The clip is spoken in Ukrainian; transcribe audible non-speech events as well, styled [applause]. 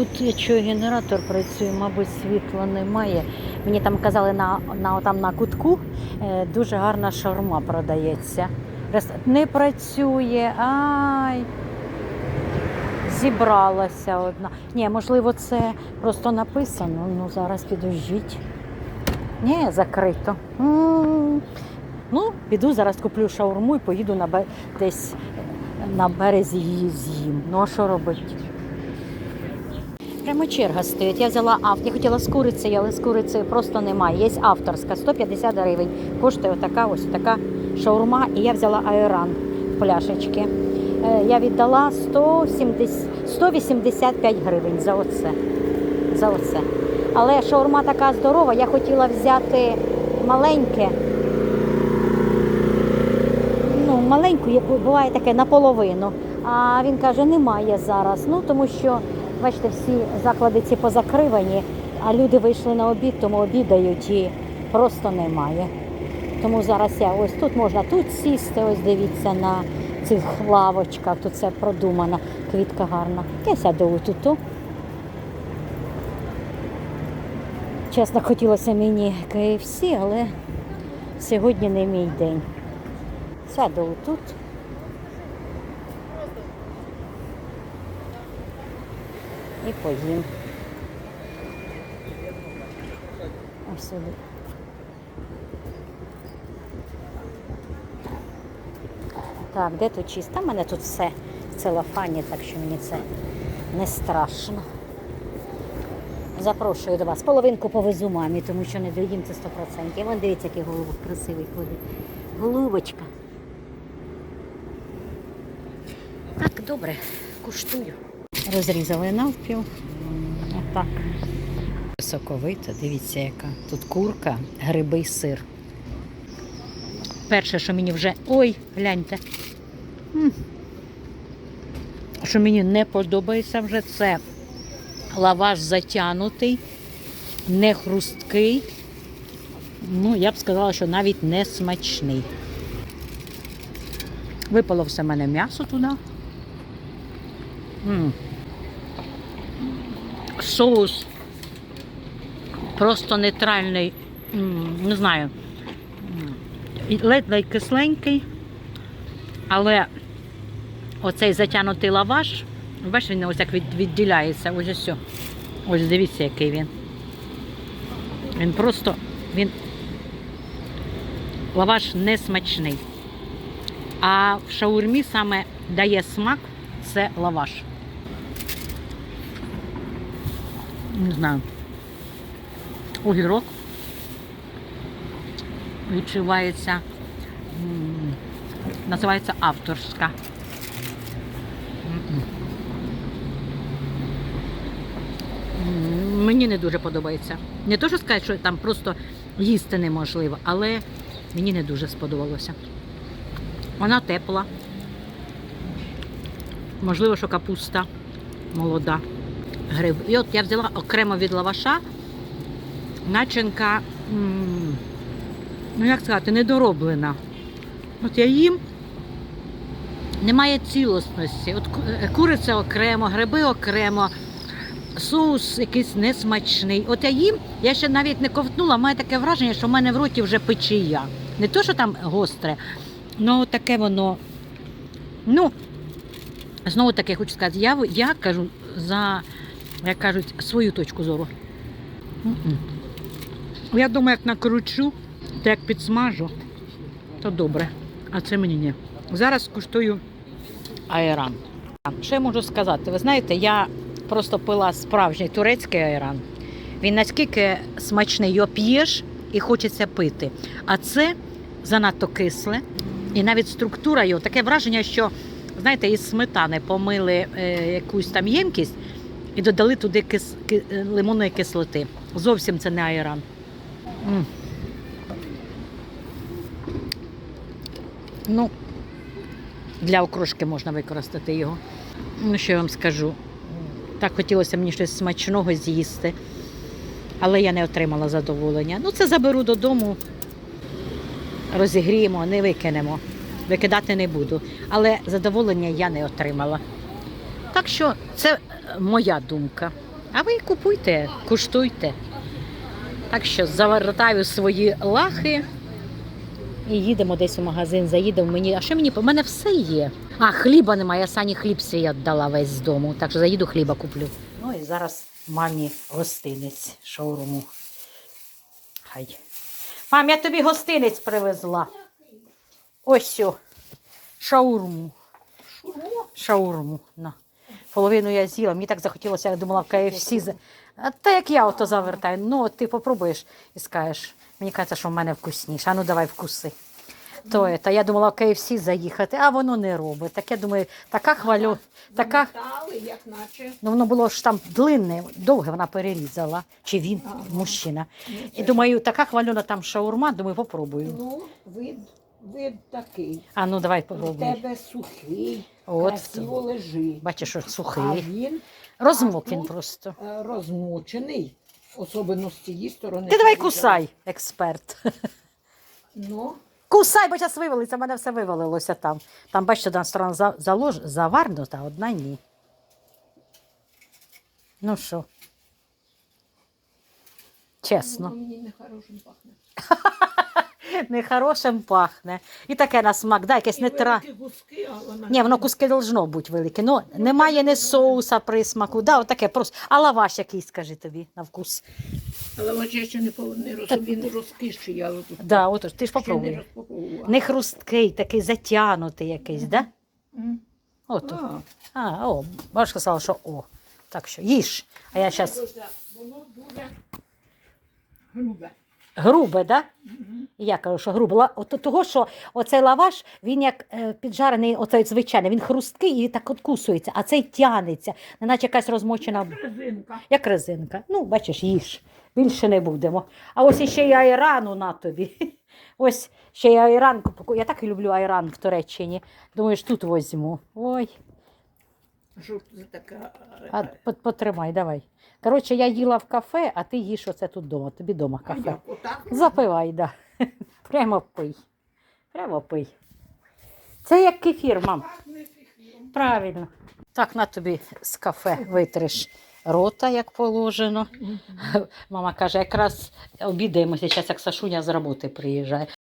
Тут я чую, генератор працює, мабуть, світла немає. Мені там казали на, на, там на кутку е, дуже гарна шаурма продається. Не працює. Ай. Зібралася одна. Ні, можливо, це просто написано. Ну, зараз підождіть. Ні, закрито. М. Ну, піду зараз куплю шаурму і поїду на десь на березі її з'їм. Ну а що робити? Прямо черга стоїть. Я взяла авто. Я хотіла з курицею, але з курицею просто немає. Є авторська, 150 гривень. Коштує отака, ось така шаурма. І я взяла айран в пляшечки. Е, Я віддала 170, 185 гривень за оце. За оце. Але шаурма така здорова, я хотіла взяти маленьке. Ну, маленьку, як буває таке наполовину. А він каже, немає зараз. Ну тому що, бачите, всі заклади ці позакривані, а люди вийшли на обід, тому обідають і просто немає. Тому зараз я ось тут можна тут сісти, ось дивіться на цих лавочках. Тут все продумано, квітка гарна. Я сяду тут. Чесно, хотілося мені KFC, але сьогодні не мій день. Сяду тут. І поїм. Ось сюди. Так, де тут чисто? У мене тут все в целофані, так що мені це не страшно. Запрошую до вас. Половинку повезу мамі, тому що не доїм це 100%. Вон дивіться, який голубок красивий ходить. Голубочка. Так, добре, куштую. Розрізали навпіл. Отак. Соковита, дивіться, яка. Тут курка, гриби сир. Перше, що мені вже. Ой, гляньте. Що мені не подобається вже, це лаваш затянутий, не хрусткий. Ну, я б сказала, що навіть не смачний. Випало все в мене м'ясо туди. М. Соус просто нейтральний, не знаю, і кисленький, але оцей затягнутий лаваш, бачиш, він ось як відділяється, ось ось. Ось дивіться, який він. Він просто, він лаваш не смачний. А в шаурмі саме дає смак це лаваш. Не знаю. Огірок відчувається, називається авторська. Мені не дуже подобається. Не то, що сказати, що там просто їсти неможливо, але мені не дуже сподобалося. Вона тепла. Можливо, що капуста молода. Гриб. І от я взяла окремо від лаваша начинка, ну як сказати, недороблена. От я їм, немає цілісності. От е, куриця окремо, гриби окремо, соус якийсь несмачний. От я їм, я ще навіть не ковтнула, має таке враження, що в мене в роті вже печія. Не то, що там гостре, але таке воно. Ну, знову таки хочу сказати, я, я кажу за, як кажуть, свою точку зору. Я думаю, як накручу, то як підсмажу, то добре. А це мені ні. Зараз куштую айран. Що я можу сказати? Ви знаєте, я просто пила справжній турецький айран. Він наскільки смачний, його п'єш і хочеться пити. А це занадто кисле. І навіть структура його, таке враження, що, знаєте, із сметани помили е, якусь там ємкість і додали туди кис, ки- е, лимонної кислоти. Зовсім це не айран. М. Ну, для окрошки можна використати його. Ну, що я вам скажу? Так хотілося мені щось смачного з'їсти, але я не отримала задоволення. Ну, це заберу додому, розігріємо, не викинемо. Викидати не буду. Але задоволення я не отримала. Так що це е, моя думка. А ви купуйте, куштуйте. Так що завертаю свої лахи і їдемо десь у магазин, заїдемо мені. А що мені? У мене все є. А, хліба немає, я Сані хліб свій віддала весь з дому. Так що заїду хліба куплю. Ну і зараз мамі гостинець шаурму. Хай. Мам, я тобі гостинець привезла. Ось сю. Шаурму. Шаурму. На. Половину я з'їла. Мені так захотілося, я думала, в А та як я ото завертаю. Ну, от ти попробуєш і скажеш. Мені кажеться, що в мене вкусніше. А ну давай вкуси. То, та я думала в KFC заїхати, а воно не робить. Так я думаю, така хвалю, така. Як наче. Ну, воно було ж там длинне, довге вона перерізала. Чи він, мужчина. І думаю, така хвальона там шаурма, думаю, попробую. Ну, вид, вид такий. А ну давай У попробуй. тебе сухий, От. красиво лежить. Бачиш, що А сухий. він Розмок а він тут, просто. е, розмочений, особливо з цієї сторони. Ти давай кусай, експерт. Ну, Кусай, бо зараз вивалиться, в мене все вивалилося там. Там, бачите, одна сторона за- залож... заварнута, а одна ні. Ну що? Чесно. воно мені не хорошим пахне. [laughs] [laughs] Нехорошим пахне. І таке на смак, да, якесь не тра. куски, а вона... Ні, воно куски должно бути велике. Ну, немає ні соуса присмаку. Да, отаке просто. А лаваш який, скажи тобі, на вкус. Але ось я ще не повинен він розкіший, я тут Да, от, ти ж ще не Не хрусткий, такий затягнутий якийсь, да? М. От. А, А, о, бабушка сказала, що о. Так що їж. А я зараз Воно дуже грубе. Грубе, да? Я кажу, що грубе. Ла- От того, що оцей лаваш, він як е, піджарений, оцей звичайний, він хрусткий і так откусується, а цей тянеться, неначе якась розмочена, Резинка. як резинка. Ну, бачиш, їж. Більше не будемо. А ось іще й айрану на тобі. [laughs] Ось ще й айран. куп- Я так і люблю айран в Туреччині. Думаю, тут візьму. Ой. Що така? А, по- потримай, давай. Коротше, я їла в кафе, а ти їш оце тут вдома. Тобі вдома А кафе. як, отак? Запивай, да. [laughs] Прямо пий. Прямо пий. Це як кефір, мам. Пахне. Правильно. Так, на тобі з кафе витриш рота, як положено. Мама каже, якраз обідаємося, зараз як Сашуня з роботи приїжджає.